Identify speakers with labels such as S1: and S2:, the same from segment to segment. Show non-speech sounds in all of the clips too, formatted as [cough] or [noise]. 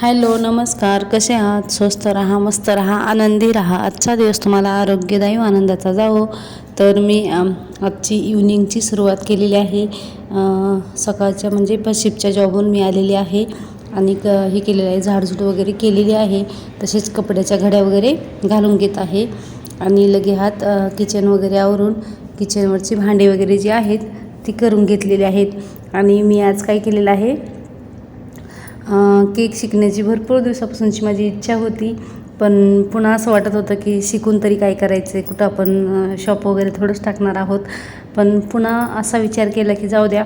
S1: Hello नमस्कार. कसे आहात? स्वस्त राहा मस्त राहा आनंदी राहा. आजचा दिवस तुम्हाला आरोग्यदायी व आनंदाचा जावो. तर मी आजची इव्हनिंगची सुरुवात केलेली आहे. सकाळच्या म्हणजे शिपच्या जॉबहून मी आलेली आहे आणि क हे केलेलं आहे. झाडझूड वगैरे केलेली आहे. तसेच कपड्याच्या घड्या वगैरे घालून घेत आहे. आणि लगे हात किचन वगैरे आवरून किचनवरची भांडे वगैरे जी आहेत ती करून घेतलेली आहेत. आणि मी आज काय केलेलं आहे? केक शिकण्याची भरपूर दिवसापासूनची माझी इच्छा होती पण पुन्हा असं वाटत होतं की शिकून तरी काय करायचं आहे कुठं आपण शॉप वगैरे थोडंच टाकणार आहोत. पण पुन्हा असा विचार केला की जाऊ द्या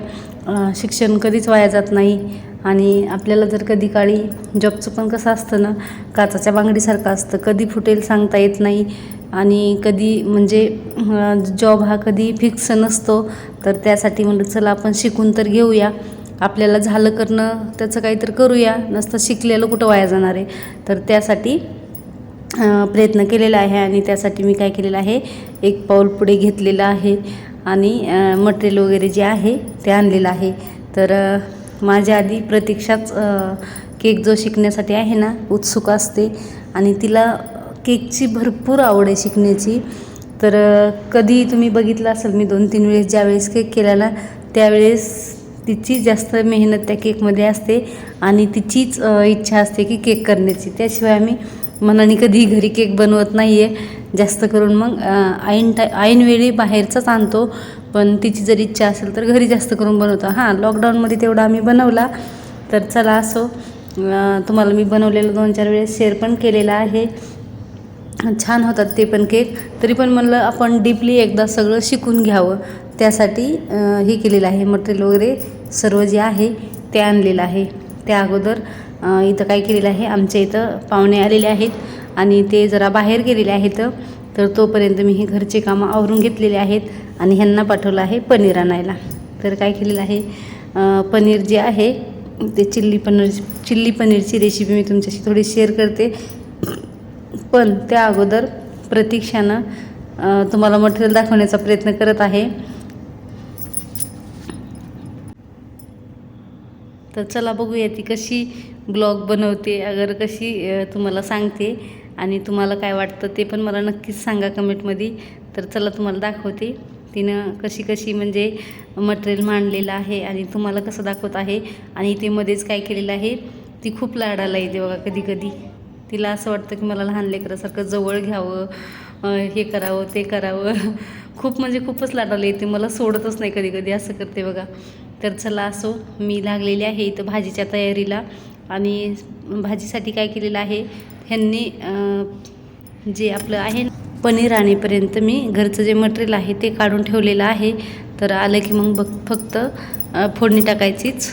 S1: शिक्षण कधीच वाया जात नाही आणि आपल्याला जर कधी काळी जॉबचं पण कसं असतं ना काचाच्या बांगडीसारखं असतं कधी फुटेल सांगता येत नाही आणि कधी म्हणजे जॉब हा कधी फिक्स नसतो तर त्यासाठी म्हणलं चला आपण शिकून तर घेऊया. आपल्याला झालं करणं त्याचं काहीतरी करूया. नसतं शिकलेलं कुठं वाया जाणार आहे. तर त्यासाठी प्रयत्न केलेला आहे आणि त्यासाठी मी काय केलेलं आहे एक पाऊल पुढे घेतलेलं आहे आणि मटेरियल वगैरे जे आहे ते आणलेलं आहे. तर माझ्या आधी प्रतीक्षाच केक जो शिकण्यासाठी आहे ना उत्सुक असते आणि तिला केकची भरपूर आवड आहे शिकण्याची. तर कधी तुम्ही बघितलं असेल मी दोन तीन वेळेस ज्यावेळेस केक केलेला त्यावेळेस तिची जास्त मेहनत त्या केकमध्ये असते आणि तिचीच इच्छा असते की केक करण्याची. त्याशिवाय आम्ही मनाने कधी घरी केक बनवत नाही आहे जास्त करून मग ऐन टा ऐनवेळी बाहेरचाच आणतो. पण तिची जर इच्छा असेल तर घरी जास्त करून बनवतो. हां लॉकडाऊनमध्ये तेवढा आम्ही बनवला. तर चला असो. तुम्हाला मी बनवलेलं दोन चार वेळेस शेअर पण केलेला आहे. छान होतात ते पण केक. तरी पण म्हणलं आपण डीपली एकदा सगळं शिकून घ्यावं. त्यासाठी हे केलेलं आहे मटेरियल वगैरे. सर्व जे आहे ते आणलेलं आहे. त्या अगोदर इथं काय केलेलं आहे आमच्या इथं पाहुणे आलेले आहेत आणि ते जरा बाहेर गेलेले आहेत. तर तोपर्यंत मी हे घरचे कामं आवरून घेतलेले आहेत आणि ह्यांना पाठवलं आहे पनीर आणायला. तर काय केलेलं आहे पनीर जे आहे ते चिल्ली पनीर चिल्ली पनीरची रेसिपी मी तुमच्याशी थोडी शेअर करते. पण त्या अगोदर प्रतीक्षानं तुम्हाला मटेरियल दाखवण्याचा प्रयत्न करत आहे. तर चला बघूया ती कशी ब्लॉग बनवते अगर कशी तुम्हाला सांगते. आणि तुम्हाला काय वाटतं ते पण मला नक्कीच सांगा कमेंटमध्ये. तर चला तुम्हाला दाखवते. तिनं कशी कशी म्हणजे मटेरियल मांडलेलं आहे आणि तुम्हाला कसं दाखवत आहे. आणि ते मध्येच काय केलेलं आहे ती खूप लाडाला येते बघा कधी कधी तिला असं वाटतं की मला लहान लेकरासारखं जवळ घ्यावं हे करावं ते करावं. [laughs] खूप म्हणजे खूपच लाडाला येते. मला सोडतच नाही कधी कधी असं करते बघा. तर चला असो मी लागलेली आहे इथं भाजीच्या तयारीला. आणि भाजीसाठी काय केलेलं आहे ह्यांनी जे आपलं आहे पनीर आणेपर्यंत मी घरचं जे मटेरियल आहे ते काढून ठेवलेलं आहे. तर आलं की मग बघ फक्त फोडणी टाकायचीच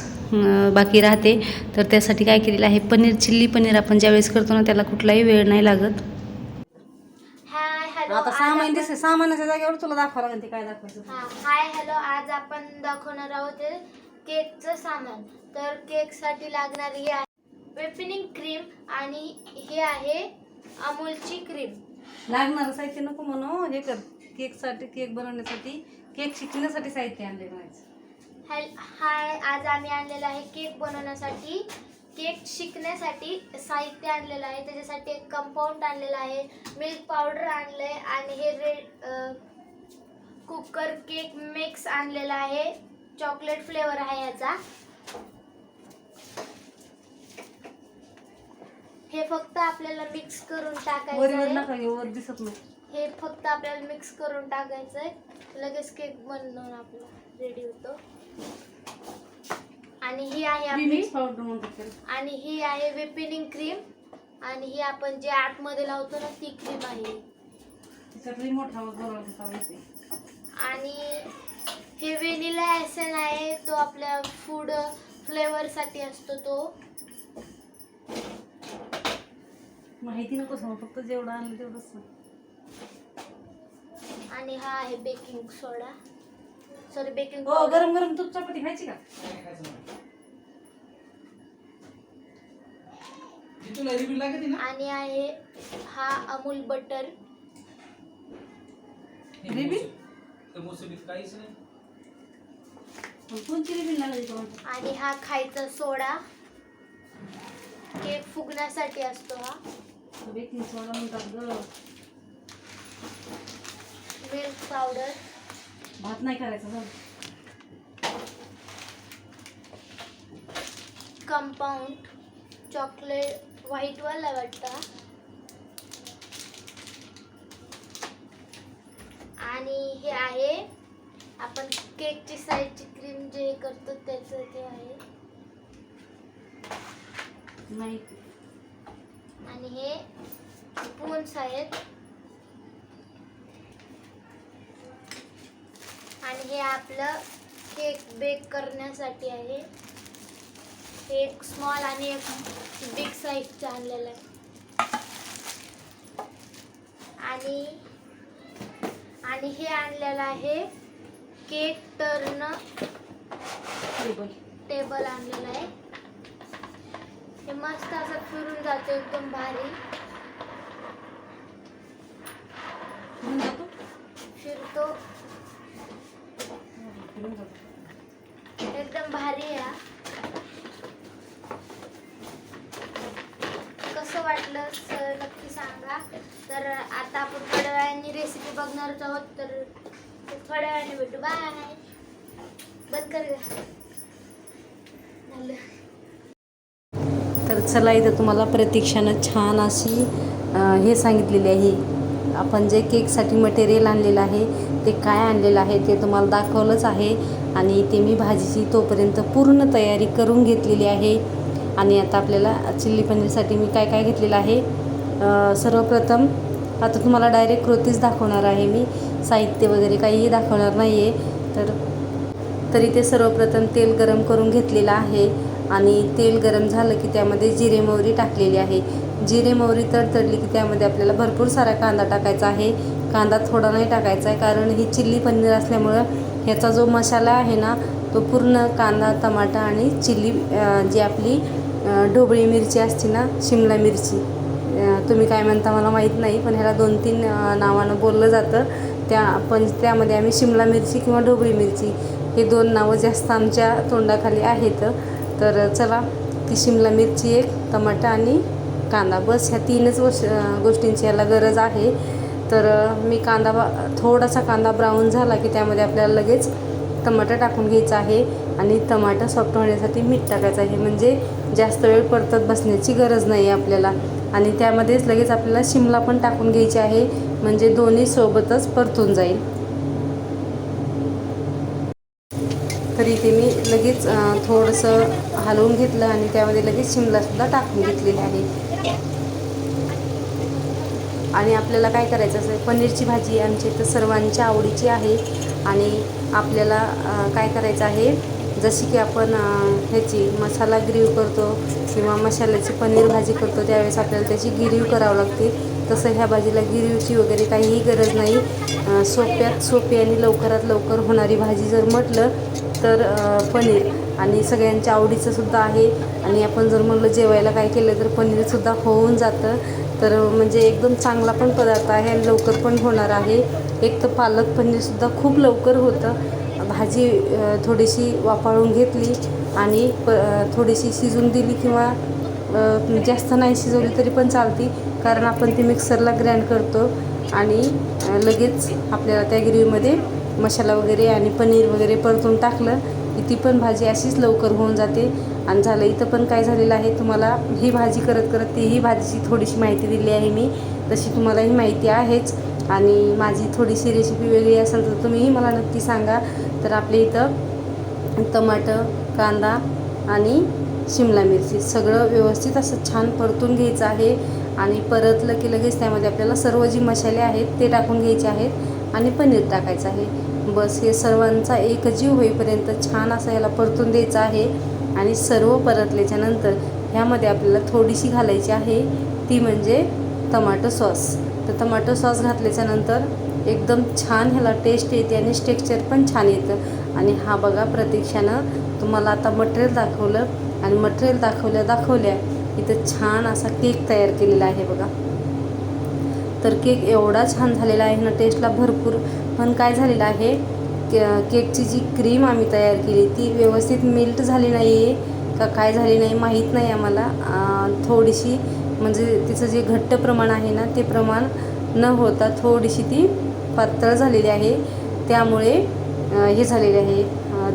S1: बाकी राहते. तर त्यासाठी काय केलेलं आहे पनीर चिल्ली पनीर आपण ज्यावेळेस करतो ना त्याला कुठलाही वेळ नाही लागत. आता सामान दिसे सामानाच्या जागेवर तुला दाखवावं लागेल ते काय दाखवायचं.
S2: हा, हाय हॅलो आज आपण दाखवणार आहोत ते केकचं सामान. तर केकसाठी लागणारी ही आहे व्हिपिनिंग क्रीम आणि ही आहे अमूलची क्रीम
S1: लागणार साहित्य नको म्हणू हे. कर केकसाठी केक बनवण्यासाठी केक शिकण्यासाठी साहित्य आणले म्हणायचं.
S2: हॅल हाय आज आम्ही आणलेलं आहे केक बनवण्यासाठी केक शिकण्यासाठी साहित्य आणलेलं आहे. त्याच्यासाठी एक कंपाऊंड आणलेलं आहे. मिल्क पावडर आणलं आहे आणि हे रेड कुकर केक मिक्स आणलेला आहे. चॉकलेट फ्लेवर आहे याचा. हे फक्त आपल्याला मिक्स करून टाकायचं
S1: वर दिसत नाही.
S2: हे फक्त आपल्याला मिक्स करून टाकायचं आहे. लगेच केक बनवून आपला. रेडी होतो. आणि ही आहे आपली
S1: म्हणतात त्याला.
S2: आणि ही आहे व्हिपिनिंग क्रीम आणि ही आपण जे आतमध्ये लावतो ना ती क्रीम आहे.
S1: त्याच्यात येते
S2: आणि हे व्हेनिला एसन आहे तो आपल्या फूड फ्लेवरसाठी असतो तो.
S1: माहिती नको सांगू फक्त जेवढं आणलं तेवढंच सांग.
S2: आणि हा आहे बेकिंग सोडा सॉरी बेकिंग
S1: हो गरम गरम तूप चपाती खायची का?
S3: तुला रिव्ह्यू लागते ना
S2: आणि आहे हा अमूल बटर.
S1: रिबीन?
S3: तर मोसंबीत काहीच नाही.
S1: कोणची रिबीन लागली तुम्हाला
S2: आणि हा खायचा सोडा. केक फुगण्यासाठी असतो हा.
S1: बेकिंग सोडा म्हणतात ग.
S2: मिल्क पावडर
S1: भात नाही करायचा जाऊ
S2: कंपाऊंड चॉकलेट व्हाईटवाला वाटतं. आणि हे आहे आपण केकची साईडची क्रीम जे हे करतो त्याचं ते आहे. आणि हे स्पून्स आहेत. आणि हे आपलं केक बेक करण्यासाठी आहे. एक स्मॉल आणि एक बिग साईजचं आणलेलं आहे. आणि आणि हे आणलेलं आहे केक टर्न
S1: टेबल
S2: टेबल आणलेलं आहे. हे मस्त असं फिरून जातं एकदम भारी. फिरतो. एकदम भारी आहे हा. वाटलं नक्की सांगा. तर आता आपण थोड्या वेळाने रेसिपी बघणारच आहोत तर थोड्या वेळाने भेटू बाय बंद कर
S1: तर चला इथं तुम्हाला प्रतीक्षानं छान अशी हे सांगितलेली आहे. आपण जे केकसाठी मटेरियल आणलेलं आहे ते काय आणलेलं आहे ते तुम्हाला दाखवलंच आहे. आणि ते मी भाजीची तोपर्यंत पूर्ण तयारी करून घेतलेली आहे. आणि आता आपल्याला चिल्ली पनीरसाठी मी काय काय घेतलेलं आहे? सर्वप्रथम आता तुम्हाला डायरेक्ट कृतीच दाखवणार आहे मी. साहित्य वगैरे काहीही दाखवणार नाही आहे तर तरी ते सर्वप्रथम तेल गरम करून घेतलेलं आहे. आणि तेल गरम झालं की त्यामध्ये जिरे मोहरी टाकलेली आहे. जिरे मोहरी तर तडली की त्यामध्ये आपल्याला भरपूर सारा कांदा टाकायचा आहे. कांदा थोडा नाही टाकायचा आहे कारण ही चिल्ली पनीर असल्यामुळं ह्याचा जो मसाला आहे ना तो पूर्ण कांदा टमाटा आणि चिल्ली जी आपली ढोबळी मिरची असते ना शिमला मिरची. तुम्ही काय म्हणता मला माहीत नाही पण ह्याला दोन तीन नावानं बोललं जातं. त्या पण त्यामध्ये आम्ही शिमला मिरची किंवा ढोबळी मिरची हे दोन नावं जास्त आमच्या तोंडाखाली आहेत. तर चला ती शिमला मिरची एक टमाटा आणि कांदा. बस ह्या तीनच वश गोष्टींची याला गरज आहे. तर मी कांदा बा थोडासा कांदा ब्राऊन झाला की त्यामध्ये आपल्याला लगेच टमाटर टाकून घ्यायचा आहे आणि टमाटर सॉफ्ट होण्यासाठी मीठ टाकायचं आहे. म्हणजे जास्त वेळ परतत बसण्याची गरज नाही आहे आपल्याला. आणि त्यामध्येच लगेच आपल्याला शिमला पण टाकून घ्यायची आहे. म्हणजे दोन्ही सोबतच परतून जाईल. तर इथे मी लगेच थोडंसं हलवून घेतलं आणि त्यामध्ये लगेच शिमलासुद्धा टाकून घेतलेली आहे. आणि आपल्याला काय करायचं असेल पनीरची भाजी आमच्या इथं सर्वांच्या आवडीची आहे. आणि आपल्याला काय करायचं आहे जशी की आपण ह्याची मसाला ग्रीव करतो किंवा मसाल्याची पनीर भाजी करतो त्यावेळेस आपल्याला त्याची गिरीव करावं लागते. तसं ह्या भाजीला गिरीवची वगैरे काहीही गरज नाही. सोप्यात सोपी आणि लवकरात लवकर होणारी भाजी जर म्हटलं तर पनीर. आणि सगळ्यांच्या आवडीचं सुद्धा आहे. आणि आपण जर म्हणलं जेवायला काय केलं तर पनीरसुद्धा होऊन जातं. तर म्हणजे एकदम चांगला पण पदार्थ आहे आणि लवकर पण होणार आहे. एक तर पालक पनीरसुद्धा खूप लवकर होतं. भाजी थोडीशी वाफाळून घेतली आणि प थोडीशी शिजून दिली किंवा जास्त नाही शिजवली तरी पण चालती. कारण आपण ती मिक्सरला ग्रँड करतो आणि लगेच आपल्याला त्या ग्रेव्हीमध्ये मसाला वगैरे आणि पनीर वगैरे परतून टाकलं की ती पण भाजी अशीच लवकर होऊन जाते. आणि झालं इथं पण काय झालेलं आहे तुम्हाला ही भाजी करत करत तीही भाजीची थोडीशी माहिती दिली आहे मी. तशी तुम्हाला ही माहिती आहेच. आणि माझी थोडीशी रेसिपी वेगळी असेल तर तुम्हीही मला नक्की सांगा. तर आपल्या इथं टमाटर कांदा आणि शिमला मिरची सगळं व्यवस्थित असं छान परतून घ्यायचं आहे. आणि परतलं की लगेच त्यामध्ये आपल्याला सर्व जी मसाले आहेत ते टाकून घ्यायचे आहेत आणि पनीर टाकायचं आहे. बस हे सर्वांचा एकजीव होईपर्यंत छान असं याला परतून द्यायचं आहे. आणि सर्व परतल्याच्यानंतर ह्यामध्ये आपल्याला थोडीशी घालायची आहे ती म्हणजे टमाटो सॉस. तर टमाटो सॉस घातल्याच्यानंतर एकदम छान ह्याला टेस्ट येते आणि टेक्स्चर पण छान येतं. आणि हा बघा प्रतीक्षानं तुम्हाला आता मटेरियल दाखवलं आणि मटेरियल दाखवल्या दाखवल्या इथं छान असा केक तयार केलेला आहे बघा. तर केक एवढा छान झालेला आहे ना टेस्टला भरपूर. पण काय झालेलं आहे केकची जी क्रीम आम्ही तयार केली ती व्यवस्थित मेल्ट झाली नाही आहे का काय झाली नाही माहीत नाही आम्हाला. थोडीशी म्हणजे तिचं जे घट्ट प्रमाण आहे ना ते प्रमाण न होता थोडीशी ती पातळ झालेली आहे. त्यामुळे हे झालेले आहे.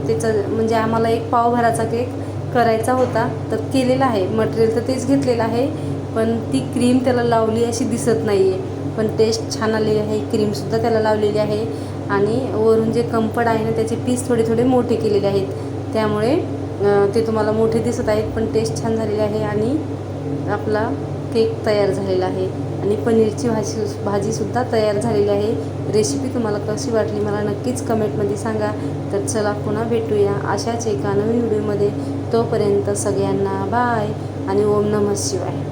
S1: त्याचं म्हणजे आम्हाला एक पावभराचा केक करायचा होता तर केलेला आहे. मटेरियल तर तेच घेतलेलं आहे पण ती क्रीम त्याला लावली अशी दिसत नाही आहे पण टेस्ट छान आलेली आहे क्रीमसुद्धा त्याला लावलेली आहे. आणि वरून जे कंपड आहे ना त्याचे पीस थोडे थोडे मोठे केलेले आहेत. त्यामुळे ते तुम्हाला मोठे दिसत आहेत पण टेस्ट छान झालेली आहे आणि आपला केक तयार झालेला आहे. आणि पनीरची भाजी भाजीसुद्धा तयार झालेली आहे. रेसिपी तुम्हाला कशी वाटली मला नक्कीच कमेंटमध्ये सांगा. तर चला पुन्हा भेटूया अशाच एका नवीन व्हिडिओमध्ये तोपर्यंत सगळ्यांना बाय आणि ओम नमः शिवाय.